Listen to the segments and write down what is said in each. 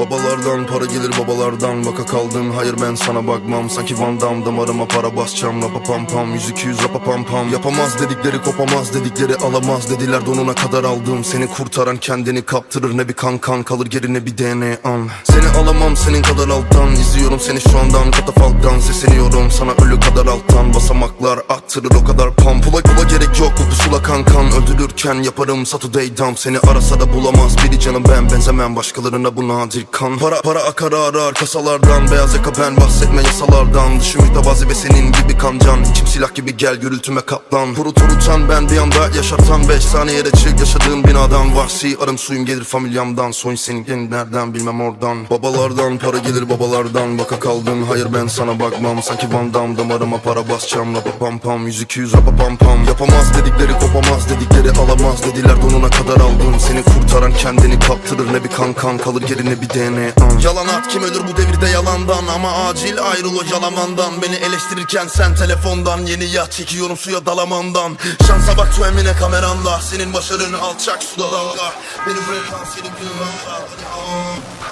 Babalardan para gelir babalardan Vaka kaldım hayır ben sana bakmam. Sanki Van Damme damarıma para basacağım. Rapa pam pam yüz iki yüz rapa pam pam. Yapamaz dedikleri kopamaz dedikleri alamaz Dediler. Donuna kadar aldım. Seni kurtaran kendini kaptırır. Ne bir kan kan kalır geri ne bir DNA an. Seni alamam senin kadar alttan. İzliyorum seni şu andan. Katafalktan Sesleniyorum. Sana ölü kadar alttan. Basamaklar attırır o kadar pam. Pula pula gerek yok bu pusula kankan Öldürürken yaparım Saturday dump. Seni arasa da bulamaz. Biri canım ben Benzemem. Başkalarına bu nadir kan Para para akar arar kasalardan. Beyaz yaka ben bahsetme yasalardan. Dışı mütevazi ve senin gibi kancan İçim silah gibi gel gürültüme katlan Kurut unutan ben bir anda yaşartan Beş saniyede çık. Yaşadığım binadan Vahsi arım suyum gelir familyamdan. Soy senin nereden bilmem oradan. Babalardan para gelir babalardan. Vaka kaldın hayır ben sana bakmam. Sanki Van Damme damarıma para basacağım. Rapa pam pam yüz iki yüz rapa pam pam. Yapamaz dedikleri kopamaz dedikleri alamaz Dediler donuna kadar aldım. Seni kurtaran kendini kaptırır Ne bir kan kan kalır geri ne bir DNA an. Yalan at kim ölür bu devirde yalandan? Ama acil ayrıl o yalamandan. Beni eleştirirken sen telefondan. Yeni yat çekiyorum suya dalamandan. Şansa bak tu emine kameranda Senin başarın alçak suda dalga Beni bırakan senin kıyılan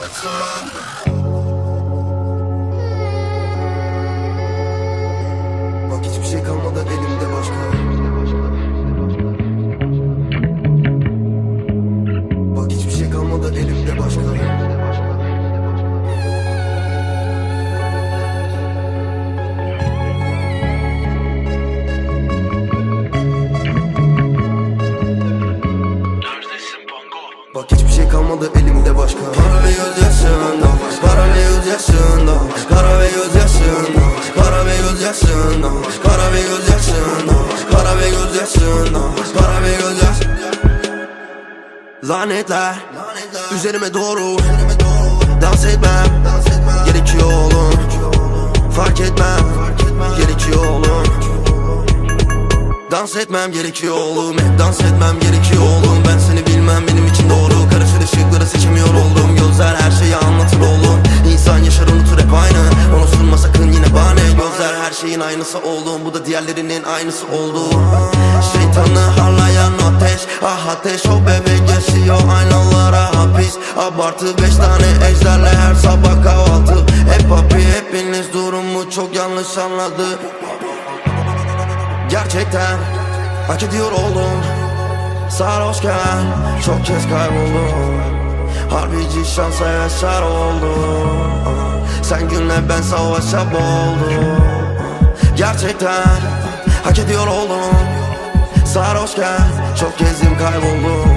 Bak Lanetler. Üzerime doğru. Dans etmem. Gerekiyor oğlum. Fark etmem. Gerekiyor oğlum. Dans etmem gerekiyor oğlum. Hep dans etmem gerekiyor oğlum. Ben seni bilmem benim için doğru. Karışır ışıkları seçemiyor oldum Gözler her şeyi anlatır oğlum. İnsan yaşar unutur hep aynı. Onu sunma sakın yine bahane. Gözler her şeyin aynısı oldum Bu da diğerlerinin aynısı oldu. Şeytanı harlayan ateş Ah ateş. O bebek yaşıyor aynalara hapis. Abartı beş tane ejderle her sabah kahvaltı. Hep papi hepiniz durumu çok yanlış anladı. Gerçekten hak ediyor oldum. Sarhoşken çok kez kayboldum. Harbici şansa yaşar oldum. Sen günle ben savaşa boğuldum. Gerçekten hak ediyor Sarhoşken çok gezdim kayboldum.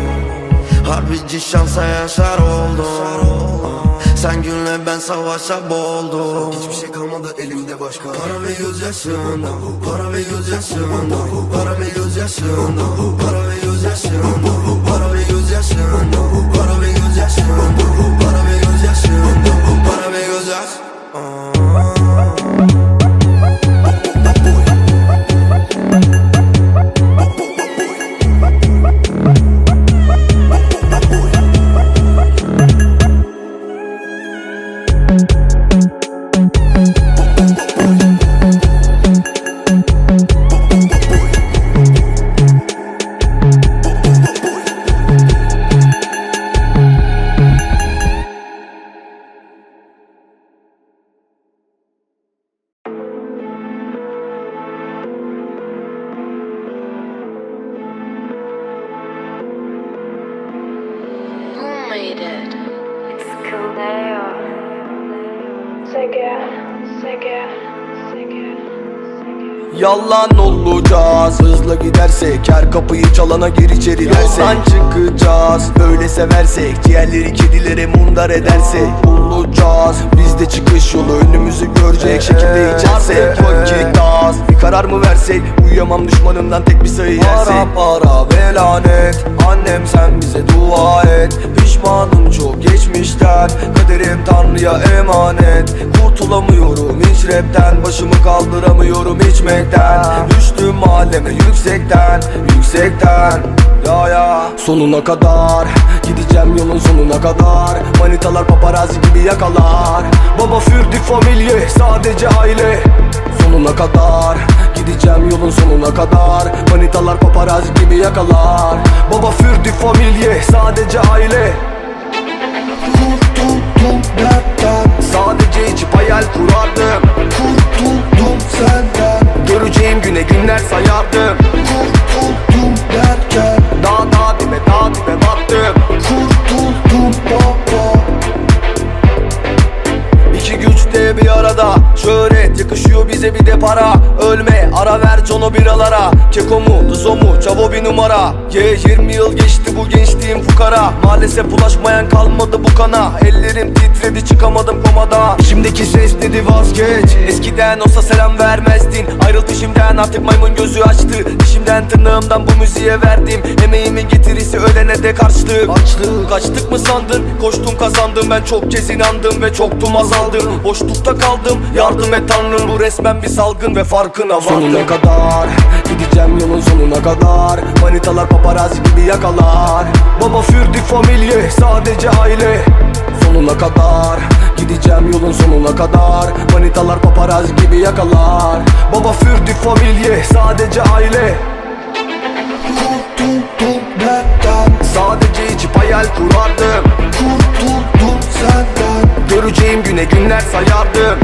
Harbici şansa yaşar oldum. Sen günle ben savaşa boğuldum. Hiçbir şey kalmadı elimde başka. Para ve gözyaşında Para ve gözyaşında Para ve gözyaşında Para ve gözyaşında Yalan olacağız. Hızla gidersek her kapıyı çalana gir içeri dersek. Yoldan çıkacağız Öyle seversek. Diğerleri kedilere mundar edersek. Bulacağız. Biz de çıkış yolu önümüzü görecek şekilde içersek. Vakit az Bir karar mı versek? Uyuyamam düşmanımdan tek bir sayı yersek. Para para ve lanet Annem sen bize dua et Pişmanım çok geçmişten Kaderim tanrıya emanet. Kurtulamıyorum hiç rapten Başımı kaldıramıyorum içmekten Düştüm mahalleme yüksekten Yüksekten. Ya ya. Sonuna kadar Gideceğim yolun sonuna kadar. Manitalar paparazzi gibi yakalar. Baba für die Familie Sadece aile. Sonuna kadar Gideceğim yolun sonuna kadar. Manitalar paparazzi gibi yakalar. Baba für die Familie Sadece aile Kurtuldum benden Sadece içip hayal kurardım. Kurtuldum senden. Göreceğim güne günler sayardım. Kurtuldum derken. Daha daha dibe daha dibe battım. Kurtuldum baba. İki güçte bir arada. Şöhret yakışıyor bize bir de para. Ölme ara ver Jono bir alara Keko mu Dızo mu? Çavo bir numara. Ye 20 yıl geçti bu gençliğim fukara. Maalesef bulaşmayan kalmadı bu kana. Ellerim titredi çıkamadım komada. Şimdiki ses dedi vazgeç. Eskiden olsa selam vermezdin. Ayrıl dişimden artık maymun gözü açtı. Dişimden tırnağımdan bu müziğe verdim. Emeğimin getirisi ölene de karşılık Açlık kaçtık mı sandın? Koştum kazandım ben çok kez inandım Ve çoktum azaldım. Boşlukta kaldım yardım et tanrım. Bu resmen bir salgın ve farkına vardım. Sonuna kadar gideceğim yolun sonuna kadar. Manitalar paparazzi gibi yakalar. Baba für die Familie sadece aile. Sonuna kadar Gideceğim yolun sonuna kadar. Manitalar paparazzi gibi yakalar. Baba für die Familie sadece aile. Dertten Sadece içip hayal kurardım. Kurtuldum senden. Göreceğim güne günler sayardım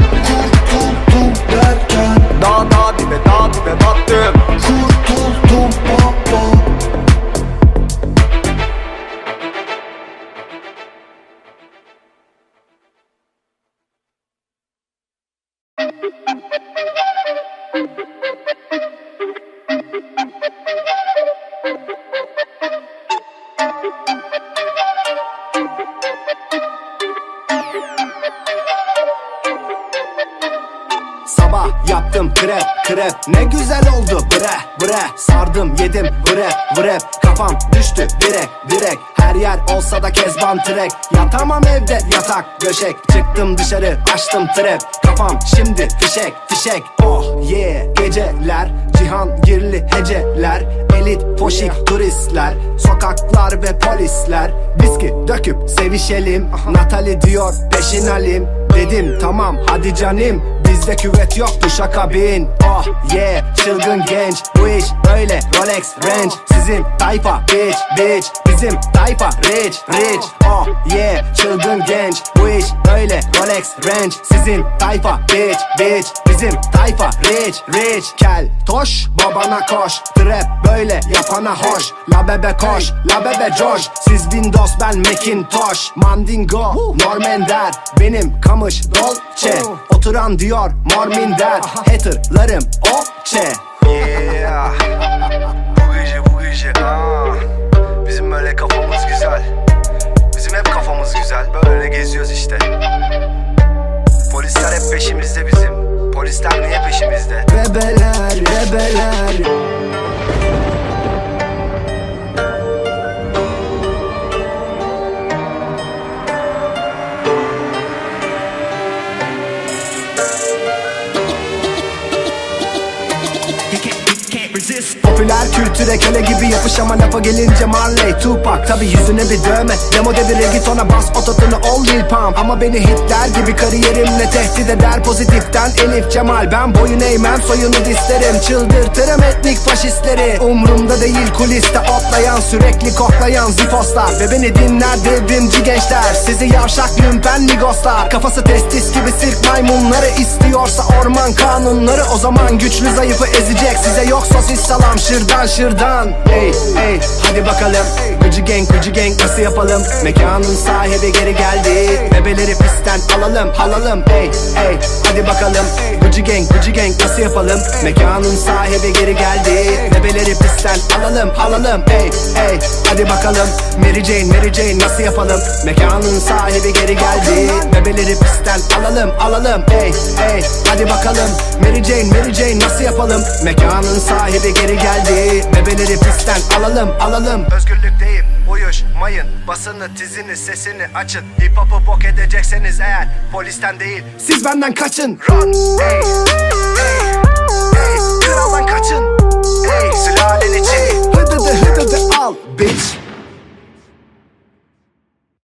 krep Ne güzel oldu. Bre bre Sardım yedim. Bre bre Kafam düştü direk direk Her yer olsa da kezban trek. Yatamam evde yatak döşek Çıktım dışarı açtım trap Kafam şimdi fişek fişek. Oh yeah. Geceler cihan girli heceler. Elit poşik turistler. Sokaklar ve polisler. Viski döküp sevişelim. Natali diyor peşin alim Dedim tamam hadi canim Bizde küvet yok bu şaka bin. Oh yeah çılgın genç. Bu iş böyle Rolex Range. Sizin tayfa bitch bitch. Bizim tayfa rich rich. Oh yeah çılgın genç. Bu iş böyle Rolex Range. Sizin tayfa bitch bitch. Bizim tayfa rich rich. Kel toş babana koş. Trap böyle yapana hoş. La bebe koş la bebe coş. Siz Windows ben Macintosh. Mandingo Normender Benim kamış Dolce. Oturan diyor Morminder Haterlarım okçe. Yeah. Bu gece bu gece aa. Bizim böyle kafamız güzel. Bizim hep kafamız güzel. Böyle geziyoruz işte. Polisler hep peşimizde bizim. Polisler niye peşimizde? Bebeler bebeler leg yapış ama lafa gelince Marley Tupac Tabi yüzüne bir dövme. Demode bir reggaetona bas ototunu ol Lil Pump. Ama beni hitler gibi kariyerimle tehdit eder. Pozitiften Elif Cemal Ben boyun eğmem soyunu dislerim Çıldırtırım etnik faşistleri. Umrumda değil kuliste otlayan Sürekli koklayan zifoslar. Ve beni dinler devrimci gençler. Sizi yavşak lümpen migoslar Kafası testis gibi sirk maymunları istiyorsa orman kanunları. O zaman güçlü zayıfı ezecek. Size yok sosis salam şırdan şırdan Ey ey hadi bakalım Gıcı gang gıcı gang nasıl yapalım? Mekanın sahibi geri geldi. Bebeleri pistten alalım alalım. Ey ey hadi bakalım. Gıcı gang gıcı gang nasıl yapalım? Mekanın sahibi geri geldi. Bebeleri pistten alalım alalım. Ey ey hadi bakalım. Mary Jane Mary Jane nasıl yapalım? Mekanın sahibi geri geldi. Bebeleri pistten alalım alalım. Ey ey hadi bakalım. Mary Jane Mary Jane nasıl yapalım? Mekanın sahibi geri geldi. Bebeleri pistten alalım alalım. Özgürlükteyim uyuşmayın Basını tizini sesini açın. Hip hop'u bok edecekseniz eğer Polisten değil Siz benden kaçın. Run ey ey ey Kraldan kaçın. Ey sülalen için Hıdıdı hıdıdı al bitch